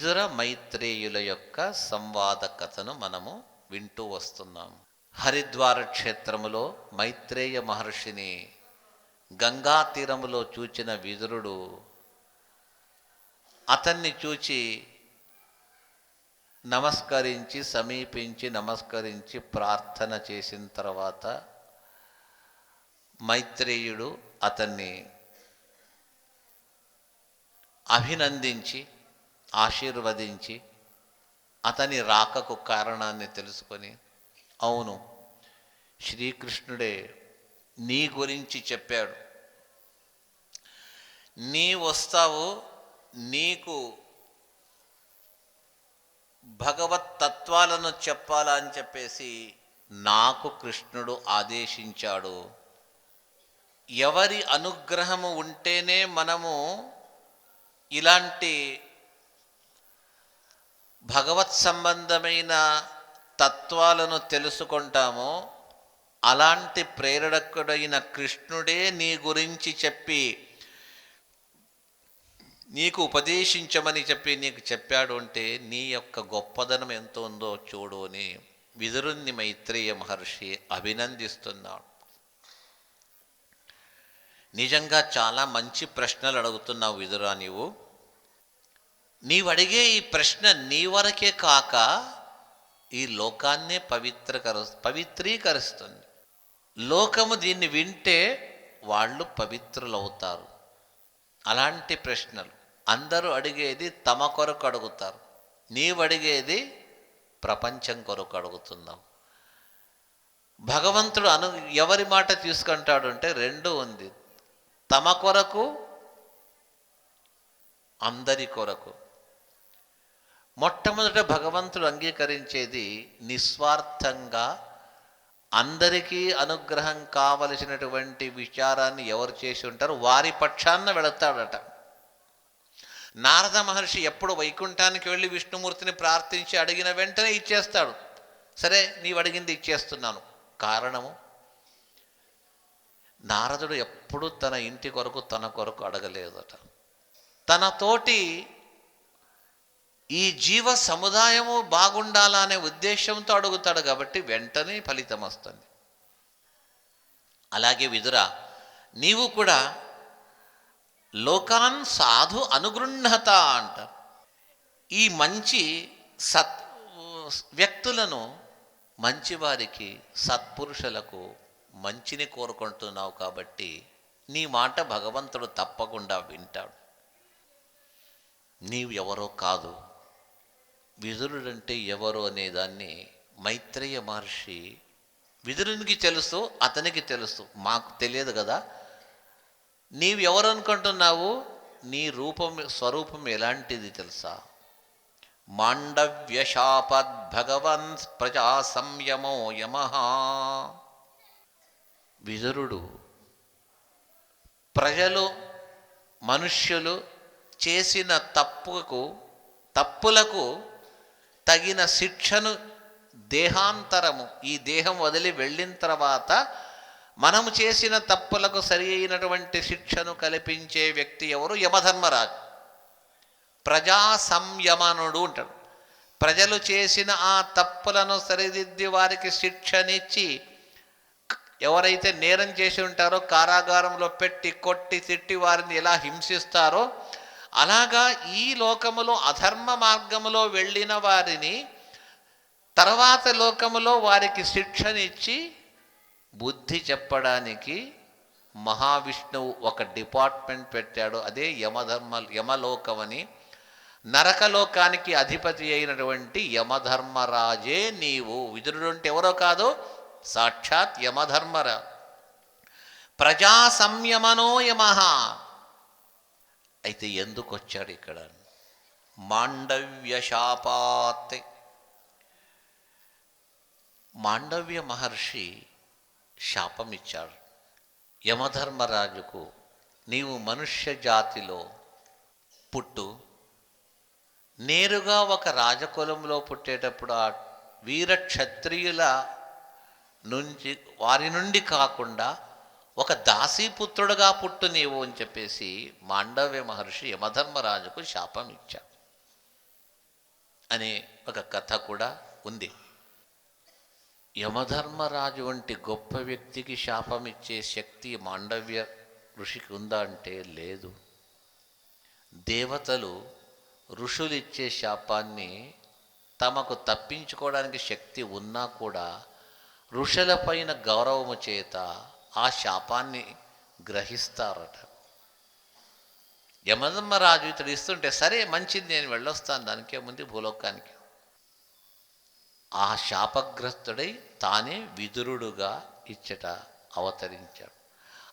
విదుర మైత్రేయుల యొక్క సంవాద కథను మనము వింటూ వస్తున్నాం. హరిద్వార క్షేత్రములో మైత్రేయ మహర్షిని గంగా తీరములో చూచిన విదురుడు అతన్ని చూచి నమస్కరించి సమీపించి నమస్కరించి ప్రార్థన చేసిన తర్వాత మైత్రేయుడు అతన్ని అభినందించి ఆశీర్వదించి అతని రాకకు కారణాన్ని తెలుసుకొని అవును శ్రీకృష్ణుడే నీ గురించి చెప్పాడు. నీ వస్తావు నీకు భగవత్ తత్వాలను చెప్పాలా అని చెప్పేసి నాకు కృష్ణుడు ఆదేశించాడు. ఎవరి అనుగ్రహము ఉంటేనే మనము ఇలాంటి భగవత్ సంబంధమైన తత్వాలను తెలుసుకుంటామో అలాంటి ప్రేరణకుడైన కృష్ణుడే నీ గురించి చెప్పి నీకు ఉపదేశించమని చెప్పి నీకు చెప్పాడు అంటే నీ యొక్క గొప్పదనం ఎంత ఉందో చూడు అని విదురుణ్ణి మైత్రేయ మహర్షి అభినందిస్తున్నాడు. నిజంగా చాలా మంచి ప్రశ్నలు అడుగుతున్నావు విదురా నీవు. నీవు అడిగే ఈ ప్రశ్న నీ వరకే కాక ఈ లోకాన్నే పవిత్రకరు పవిత్రీకరిస్తుంది. లోకము దీన్ని వింటే వాళ్ళు పవిత్రులవుతారు. అలాంటి ప్రశ్నలు. అందరూ అడిగేది తమ కొరకు అడుగుతారు. నీవు అడిగేది ప్రపంచం కొరకు అడుగుతున్నావు భగవంతుడు అను ఎవరి మాట తీసుకుంటాడు అంటే రెండు ఉంది. తమ కొరకు అందరి కొరకు. మొట్టమొదట భగవంతుడు అంగీకరించేది నిస్వార్థంగా అందరికీ అనుగ్రహం కావలసినటువంటి విచారాన్ని ఎవరు చేసి ఉంటారో వారి పక్షాన వెళతాడట. నారద మహర్షి ఎప్పుడు వైకుంఠానికి వెళ్ళి విష్ణుమూర్తిని ప్రార్థించి అడిగిన వెంటనే ఇచ్చేస్తాడు. సరే నీవు అడిగింది ఇచ్చేస్తున్నాను. కారణము? నారదుడు ఎప్పుడు తన ఇంటి కొరకు తన కొరకు అడగలేదట. తనతోటి ఈ జీవ సముదాయము బాగుండాలనే ఉద్దేశంతో అడుగుతాడు కాబట్టి వెంటనే ఫలితం వస్తుంది. అలాగే విదురా నీవు కూడా లోకాన్ సాధు అనుగృహత అంట. ఈ మంచి సత్ వ్యక్తులను మంచివారికి సత్పురుషులకు మంచిని కోరుకుంటున్నావు కాబట్టి నీ మాట భగవంతుడు తప్పకుండా వింటాడు. నీవు ఎవరో కాదు. విదురుడంటే ఎవరు అనే దాన్ని మైత్రేయ మహర్షి విదురునికి తెలుసు అతనికి తెలుసు. మాకు తెలియదు కదా. నీవు నీ రూపం స్వరూపం ఎలాంటిది తెలుసా? మాండవ్యశాపద్ భగవన్ ప్రజా సంయమో యమ. విదురుడు ప్రజలు మనుష్యులు చేసిన తప్పుకు తప్పులకు తగిన శిక్షను దేహాంతరము ఈ దేహం వదిలి వెళ్ళిన తర్వాత మనము చేసిన తప్పులకు సరి అయినటువంటి శిక్షను కల్పించే వ్యక్తి ఎవరు? యమధర్మరాజు. ప్రజా సంయమనుడు ఉంటాడు ప్రజలు చేసిన ఆ తప్పులను సరిదిద్ది వారికి శిక్షనిచ్చి ఎవరైతే నేరం చేసి ఉంటారో కారాగారంలో పెట్టి కొట్టి తిట్టి వారిని ఎలా హింసిస్తారో అలాగా ఈ లోకములో అధర్మ మార్గములో వెళ్ళిన వారిని తర్వాత లోకములో వారికి శిక్షనిచ్చి బుద్ధి చెప్పడానికి మహావిష్ణువు ఒక డిపార్ట్మెంట్ పెట్టాడు. అదే యమధర్మ యమలోకమని. నరకలోకానికి అధిపతి అయినటువంటి యమధర్మరాజే నీవు. విదురుడు అంటే ఎవరో కాదు సాక్షాత్ యమధర్మరా. ప్రజా సంయమనో యమ. అయితే ఎందుకు వచ్చాడు ఇక్కడ? మాండవ్య శాపాత్ మాండవ్య మహర్షి శాపం ఇచ్చాడు యమధర్మరాజుకు నీవు మనుష్య జాతిలో పుట్టు. నేరుగా ఒక రాజకులంలో పుట్టేటప్పుడు ఆ వీర క్షత్రియుల నుంచి వారి నుండి కాకుండా ఒక దాసీపుత్రుడుగా పుట్టు నీవు అని చెప్పేసి మాండవ్య మహర్షి యమధర్మరాజుకు శాపం ఇచ్చాడు. అనే ఒక కథ కూడా ఉంది. యమధర్మరాజు వంటి గొప్ప వ్యక్తికి శాపం ఇచ్చే శక్తి మాండవ్య ఋషికి ఉందా అంటే లేదు. దేవతలు ఋషులు ఇచ్చే శాపాన్ని తమకు తప్పించుకోవడానికి శక్తి ఉన్నా కూడా ఋషులపైన గౌరవము చేత ఆ శాపాన్ని గ్రహిస్తారట. యమధర్మరాజు ఇతడు ఇస్తుంటే సరే మంచిది నేను వెళ్ళొస్తాను దానికే ముందు భూలోకానికి. ఆ శాపగ్రస్తుడై తానే విదురుడుగా ఇచ్చట అవతరించాడు.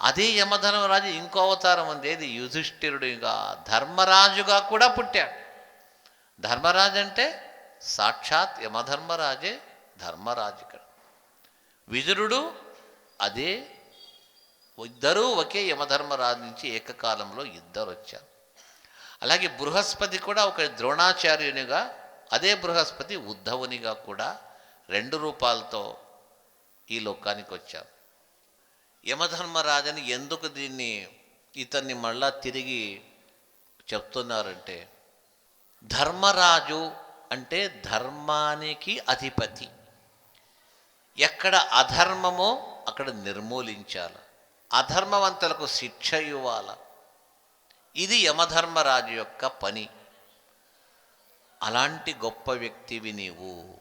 అదే యమధర్మరాజు ఇంకో అవతారం ఉంది యుధిష్ఠిరుడిగా ధర్మరాజుగా కూడా పుట్టాడు. ధర్మరాజు అంటే సాక్షాత్ యమధర్మరాజే ధర్మరాజు ఇక్కడ. విదురుడు అదే ఇద్దరూ ఒకే యమధర్మరాజు నుంచి ఏకకాలంలో ఇద్దరు వచ్చారు అలాగే బృహస్పతి కూడా ఒక ద్రోణాచార్యునిగా అదే బృహస్పతి ఉద్ధవునిగా కూడా రెండు రూపాలతో ఈ లోకానికి వచ్చారు యమధర్మరాజని ఎందుకు దీన్ని ఇతన్ని మళ్ళా తిరిగి చెప్తున్నారంటే ధర్మరాజు అంటే ధర్మానికి అధిపతి. ఎక్కడ అధర్మమో అక్కడ నిర్మూలించాలి. అధర్మవంతులకు శిక్ష ఇవ్వాల ఇది యమధర్మరాజు యొక్క పని. అలాంటి గొప్ప వ్యక్తివి నీవు.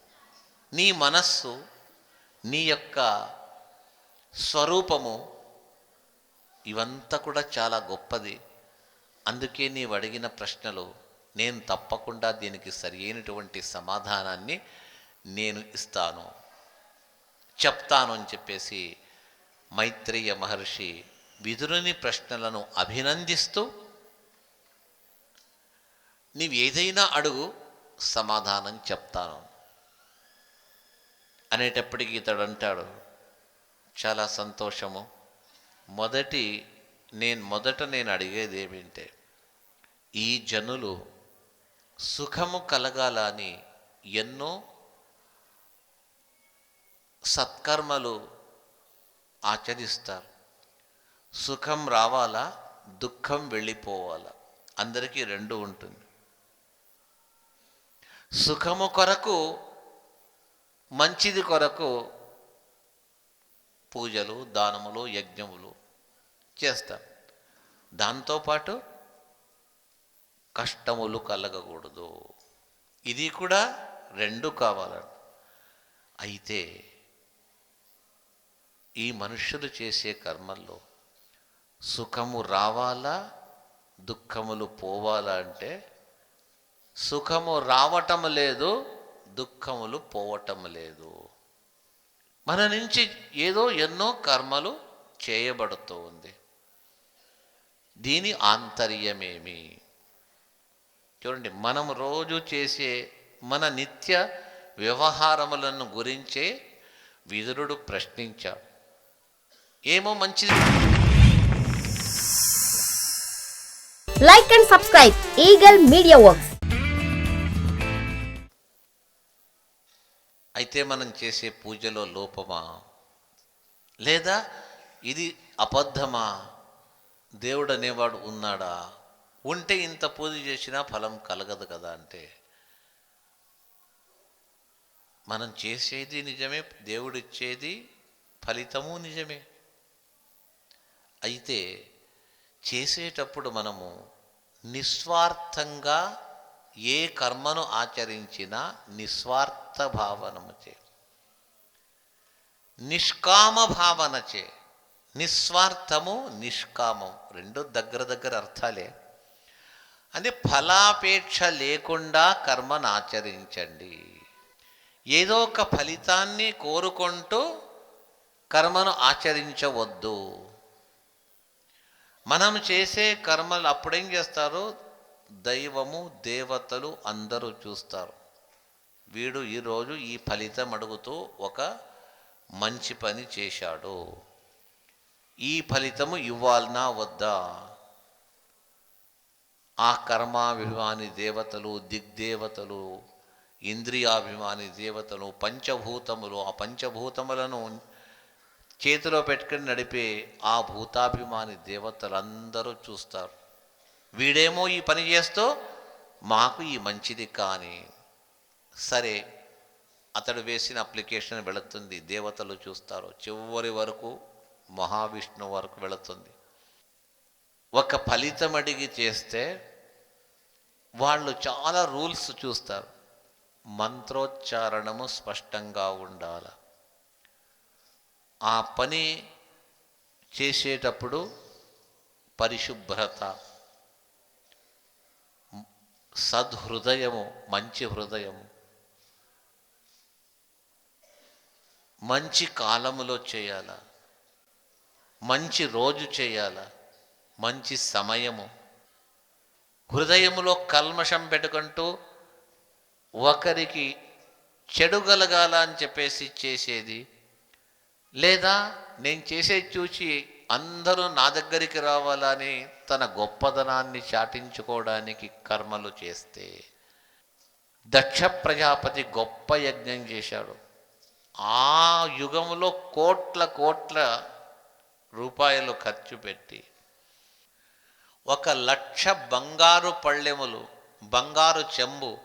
నీ మనస్సు నీ యొక్క స్వరూపము ఇవంతా కూడా చాలా గొప్పది. అందుకే నీవు అడిగిన ప్రశ్నలు నేను తప్పకుండా దీనికి సరియైనటువంటి సమాధానాన్ని నేను ఇస్తాను. చెప్తాను అని చెప్పేసి మైత్రేయ మహర్షి విదురుని ప్రశ్నలను అభినందిస్తూ నీవు ఏదైనా అడుగు సమాధానం చెప్తాను. అనేటప్పటికీ ఇతడు అంటాడు చాలా సంతోషము. మొదటి నేను మొదట నేను అడిగేది ఏమిటంటే ఈ జనులు సుఖము కలగాలని ఎన్నో సత్కర్మలు ఆచరిస్తారు. సుఖం రావాలా? దుఃఖం వెళ్ళిపోవాలా? అందరికీ రెండు ఉంటుంది. సుఖము కొరకు మంచిది కొరకు పూజలు దానములు యజ్ఞములు చేస్తాం దాంతోపాటు కష్టములు కలగకూడదు. ఇది కూడా రెండు కావాలంట అయితే ఈ మనుష్యులు చేసే కర్మల్లో సుఖము రావాలా దుఃఖములు పోవాలా అంటే సుఖము రావటం లేదు దుఃఖములు పోవటం లేదు. మన నుంచి ఏదో ఎన్నో కర్మలు చేయబడుతూ ఉంది. దీని ఆంతర్యమేమి? చూడండి మనం రోజు చేసే మన నిత్య వ్యవహారములను గురించే విదురుడు ప్రశ్నించాడు. ఏమో మంచిది. Like and subscribe Eagle Media Works. అయితే మనం చేసే పూజలో లోపమా? లేదా ఇది అబద్ధమా? దేవుడు అనేవాడు ఉన్నాడా? ఉంటే ఇంత పూజ చేసినా ఫలం కలగదు కదా అంటే. మనం చేసేది నిజమే దేవుడిచ్చేది ఫలితము నిజమే. అయితే చేసేటప్పుడు మనము నిస్వార్థంగా ఏ కర్మను ఆచరించినా నిస్వార్థ భావనము చే. నిష్కామ భావన చే. నిస్వార్థము నిష్కామం రెండు దగ్గర దగ్గర అర్థాలే. అంటే ఫలాపేక్ష లేకుండా కర్మను ఆచరించండి. ఏదో ఒక ఫలితాన్ని కోరుకుంటూ కర్మను ఆచరించవద్దు. మనం చేసే కర్మలు అప్పుడేం చేస్తారు? దైవము దేవతలు అందరూ చూస్తారు. వీడు ఈరోజు ఈ ఫలితం అడుగుతూ ఒక మంచి పని చేశాడు. ఈ ఫలితము ఇవ్వాలనా వద్దా? ఆ కర్మాభిమాని దేవతలు దిగ్దేవతలు ఇంద్రియాభిమాని దేవతలు పంచభూతములు ఆ పంచభూతములను చేతిలో పెట్టుకుని నడిపే ఆ భూతాభిమాని దేవతలందరూ చూస్తారు. వీడేమో ఈ పని చేస్తూ మాకు ఈ మంచిది కానీ. సరే అతడు వేసిన అప్లికేషన్ వెళుతుంది. దేవతలు చూస్తారు. చివరి వరకు మహావిష్ణు వరకు వెళుతుంది. ఒక ఫలితం అడిగి చేస్తే వాళ్ళు చాలా రూల్స్ చూస్తారు. మంత్రోచ్చారణము స్పష్టంగా ఉండాల. ఆ పని చేసేటప్పుడు పరిశుభ్రత సద్హృదయము మంచి హృదయము. మంచి కాలములో చేయాల? మంచి రోజు చేయాల? మంచి సమయము. హృదయములో కల్మషం పెట్టుకుంటూ ఒకరికి చెడు కలగాల అని చెప్పేసి చేసేది లేదా నేను చేసేది చూసి అందరూ నా దగ్గరికి రావాలని తన గొప్పదనాన్ని చాటించుకోవడానికి కర్మలు చేస్తే. దక్ష ప్రజాపతి గొప్ప యజ్ఞం చేశాడు. ఆ యుగంలో కోట్ల కోట్ల రూపాయలు ఖర్చు పెట్టి ఒక లక్ష బంగారు పళ్ళెములు బంగారు చెంబు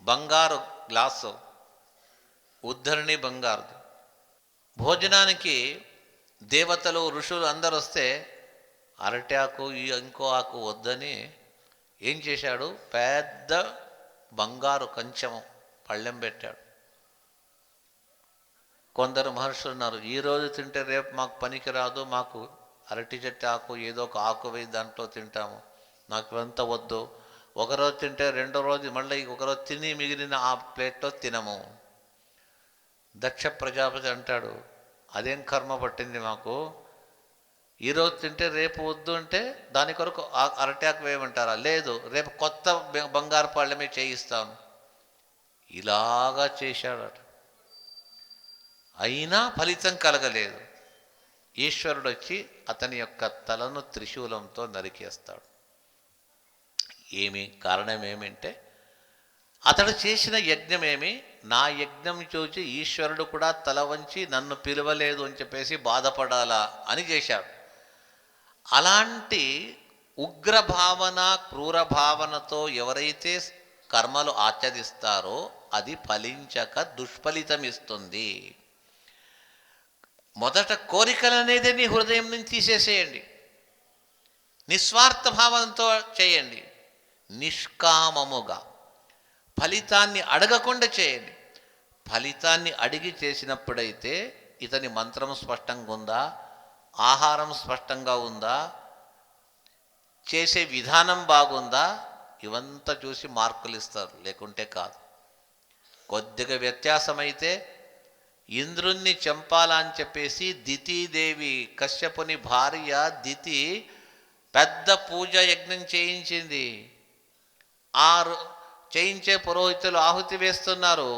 బంగారు గ్లాసు ఉద్ధరణి బంగారు భోజనానికి దేవతలు ఋషులు అందరు వస్తే అరటి ఆకు ఈ ఇంకో ఆకు వద్దని ఏం చేశాడు? పెద్ద బంగారు కంచము పళ్ళెం పెట్టాడు. కొందరు మహర్షులు ఉన్నారు ఈరోజు తింటే రేపు మాకు పనికి రాదు మాకు అరటి చెట్టు ఆకు ఏదో ఒక ఆకు వేయి దాంట్లో తింటాము. నాకు ఇవంతా వద్దు. ఒకరోజు తింటే రెండో రోజు మళ్ళీ ఒకరోజు తిని మిగిలిన ఆ ప్లేట్లో తినము. దక్ష ప్రజాపతి అంటాడు అదేం కర్మ పట్టింది మాకు? ఈరోజు తింటే రేపు వద్దు అంటే దాని కొరకు ఆ- అరటాకు వేయమంటారా? లేదు రేపు కొత్త బంగారు పాళ్ళమే చేయిస్తాను. ఇలాగా చేశాడట. అయినా ఫలితం కలగలేదు. ఈశ్వరుడు వచ్చి అతని యొక్క తలను త్రిశూలంతో నరికేస్తాడు. ఏమి కారణం ఏమంటే అతడు చేసిన యజ్ఞమేమి? నా యజ్ఞం చూచి ఈశ్వరుడు కూడా తల వంచి నన్ను పిలవలేదు అని చెప్పేసి బాధపడాలా అని చేశాడు. అలాంటి ఉగ్ర భావన క్రూర భావనతో ఎవరైతే కర్మలు ఆచరిస్తారో అది ఫలించక దుష్ఫలితం ఇస్తుంది. మొదట కోరికలు అనేది నీ హృదయం నుంచి తీసేసేయండి. నిస్వార్థ భావంతో చేయండి. నిష్కామముగా. ఫలితాన్ని అడగకుండా చేయండి. ఫలితాన్ని అడిగి చేసినప్పుడైతే ఇతని మంత్రం స్పష్టంగా ఉందా? ఆహారం స్పష్టంగా ఉందా? చేసే విధానం బాగుందా? ఇవంతా చూసి మార్కులు ఇస్తారు. లేకుంటే కాదు. కొద్దిగా వ్యత్యాసమైతే ఇంద్రుణ్ణి చంపాలని చెప్పేసి దితీదేవి కశ్యపుని భార్య దితి పెద్ద పూజ యజ్ఞం చేయించింది. ఆరు చేయించే పురోహితులు ఆహుతి వేస్తున్నారు.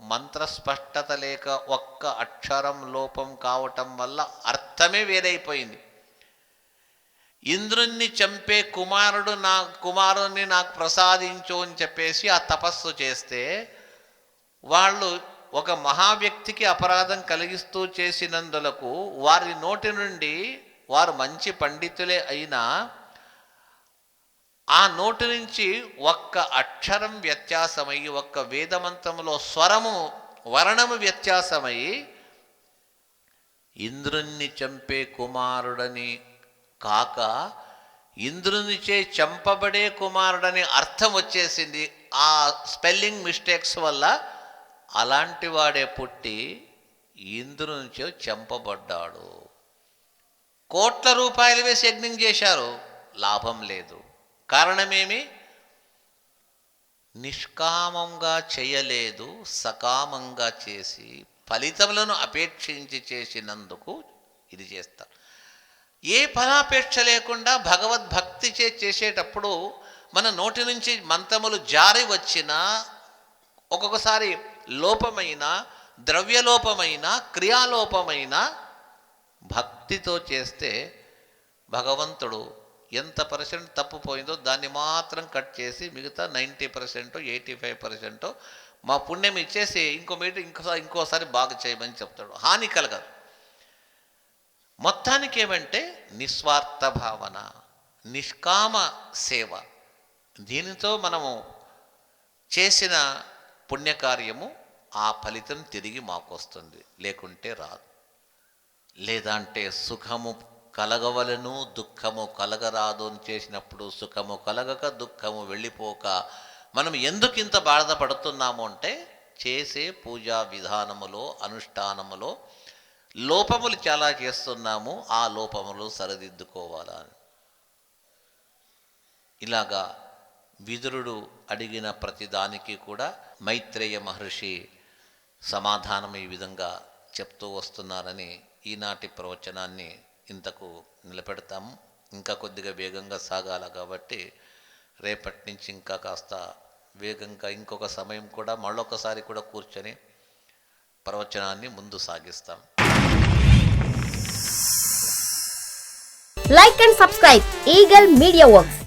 మంత్రస్పష్టత లేక ఒక్క అక్షరం లోపం కావటం వల్ల అర్థమే వేరైపోయింది. ఇంద్రుణ్ణి చంపే కుమారుడు నా కుమారుణ్ణి నాకు ప్రసాదించు అని చెప్పేసి ఆ తపస్సు చేస్తే వాళ్ళు ఒక మహావ్యక్తికి అపరాధం కలిగిస్తూ చేసినందులకు వారి నోటి నుండి వారు మంచి పండితులే అయినా ఆ నోటి నుంచి ఒక్క అక్షరం వ్యత్యాసమై ఒక్క వేదమంత్రములో స్వరము వర్ణము వ్యత్యాసమై ఇంద్రుణ్ణి చంపే కుమారుడని కాక ఇంద్రునిచే చంపబడే కుమారుడని అర్థం వచ్చేసింది. ఆ స్పెల్లింగ్ మిస్టేక్స్ వల్ల అలాంటి వాడే పుట్టి ఇంద్రునిచే చంపబడ్డాడు. కోట్ల రూపాయలు వేసి యజ్ఞం చేశారు. లాభం లేదు. కారణమేమి? నిష్కామంగా చేయలేదు సకామంగా చేసి ఫలితములను అపేక్షించి చేసినందుకు ఇది చేస్తారు. ఏ ఫలాపేక్ష లేకుండా భగవద్భక్తి చే చేసేటప్పుడు మన నోటి నుంచి మంత్రములు జారి వచ్చినా ఒక్కొక్కసారి లోపమైన ద్రవ్యలోపమైన క్రియాలోపమైన భక్తితో చేస్తే భగవంతుడు ఎంత పర్సెంట్ తప్పుపోయిందో దాన్ని మాత్రం కట్ చేసి మిగతా ninety percent eighty five percent మా పుణ్యం ఇచ్చేసి ఇంకో మీటర్ ఇంకోసారి ఇంకోసారి బాగా చేయమని చెప్తాడు. హాని కలగదు. మొత్తానికి ఏమంటే నిస్వార్థ భావన నిష్కామ సేవ. దీనితో మనము చేసిన పుణ్యకార్యము ఆ ఫలితం తిరిగి మాకు వస్తుంది లేకుంటే రాదు. లేదంటే సుఖము కలగవలను దుఃఖము కలగరాదు అని చేసినప్పుడు సుఖము కలగక దుఃఖము వెళ్ళిపోక మనం ఎందుకు ఇంత బాధపడుతున్నాము అంటే చేసే పూజా విధానములో అనుష్ఠానములో లోపములు చాలా చేస్తున్నాము ఆ లోపములు సరిదిద్దుకోవాలా ఇలాగా విదురుడు అడిగిన ప్రతిదానికి కూడా మైత్రేయ మహర్షి సమాధానం ఈ విధంగా చెప్తూ వస్తున్నారని ఈనాటి ప్రవచనాన్ని ఇంతకు నిలబెడతాము. ఇంకా కొద్దిగా వేగంగా సాగాల కాబట్టి రేపటి నుంచి ఇంకా కాస్త వేగంగా ఇంకొక సమయం కూడా మళ్ళొకసారి కూడా కూర్చొని ప్రవచనాన్ని ముందు సాగిస్తాం. Like and subscribe eagle media works